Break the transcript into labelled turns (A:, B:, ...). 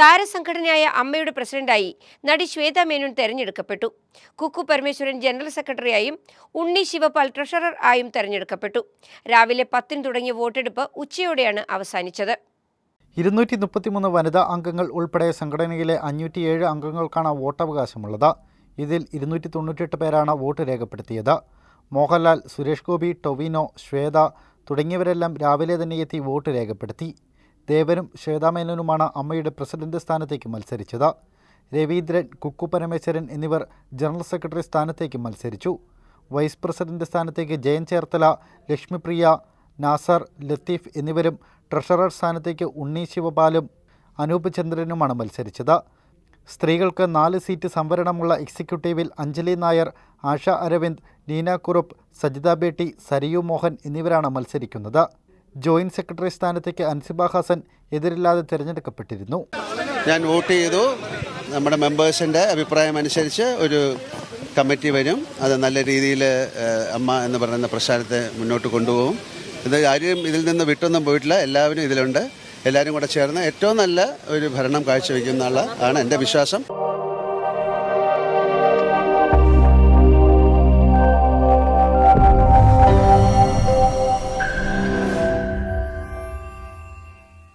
A: താരസംഘടനയായ അമ്മയുടെ പ്രസിഡന്റായി നടി ശ്വേത മേനോൻ തെരഞ്ഞെടുക്കപ്പെട്ടു. കുക്കു പരമേശ്വരൻ ജനറൽ സെക്രട്ടറിയായും ഉണ്ണി ശിവപാൽ ട്രഷറർ ആയും തെരഞ്ഞെടുക്കപ്പെട്ടു. രാവിലെ പത്തിന് തുടങ്ങിയ വോട്ടെടുപ്പ് ഉച്ചയോടെയാണ് അവസാനിച്ചത്.
B: ഇരുന്നൂറ്റി മുപ്പത്തിമൂന്ന് വനിതാ അംഗങ്ങൾ ഉൾപ്പെടെ സംഘടനയിലെ അഞ്ഞൂറ്റിയേഴ് അംഗങ്ങൾക്കാണ് വോട്ടവകാശമുള്ളത്. ഇതിൽ ഇരുന്നൂറ്റി തൊണ്ണൂറ്റെട്ട് പേരാണ് വോട്ട് രേഖപ്പെടുത്തിയത്. മോഹൻലാൽ സുരേഷ് ഗോപി ടൊവിനോ ശ്വേത തുടങ്ങിയവരെല്ലാം രാവിലെ തന്നെ എത്തി വോട്ട് രേഖപ്പെടുത്തി. ദേവനും ശ്വേതാ മേനോനുമാണ് അമ്മയുടെ പ്രസിഡന്റ് സ്ഥാനത്തേക്ക് മത്സരിച്ചത്. രവീന്ദ്രൻ കുക്കു പരമേശ്വരൻ എന്നിവർ ജനറൽ സെക്രട്ടറി സ്ഥാനത്തേക്ക് മത്സരിച്ചു. വൈസ് പ്രസിഡന്റ് സ്ഥാനത്തേക്ക് ജയൻ ചേർത്തല ലക്ഷ്മിപ്രിയ നാസർ ലത്തീഫ് എന്നിവരും ട്രഷറർ സ്ഥാനത്തേക്ക് ഉണ്ണി ശിവപാലും അനൂപ് ചന്ദ്രനുമാണ് മത്സരിച്ചത്. സ്ത്രീകൾക്ക് നാല് സീറ്റ് സംവരണമുള്ള എക്സിക്യൂട്ടീവിൽ അഞ്ജലി നായർ ആഷ അരവിന്ദ് നീന കുറുപ്പ് സജിത ബേട്ടി സരിയു മോഹൻ എന്നിവരാണ് മത്സരിക്കുന്നത്. ജോയിന്റ് സെക്രട്ടറി സ്ഥാനത്തേക്ക് അൻസിബ ഹസൻ എതിരില്ലാതെ തിരഞ്ഞെടുക്കപ്പെട്ടിരുന്നു.
C: ഞാൻ വോട്ട് ചെയ്തു. നമ്മുടെ മെമ്പേഴ്സിന്റെ അഭിപ്രായം അനുസരിച്ച് ഒരു കമ്മിറ്റി വരും. അത് നല്ല രീതിയിൽ അമ്മ എന്ന് പറയുന്ന പ്രസ്ഥാനത്തെ മുന്നോട്ട് കൊണ്ടുപോകും. ഇത് ആരും ഇതിൽ നിന്ന് വിട്ടൊന്നും പോയിട്ടില്ല. എല്ലാവരും ഇതിലുണ്ട്. എല്ലാവരും കൂടെ ചേർന്ന് ഏറ്റവും നല്ല ഒരു ഭരണം കാഴ്ചവെക്കുന്നുള്ള ആണ് എന്റെ വിശ്വാസം.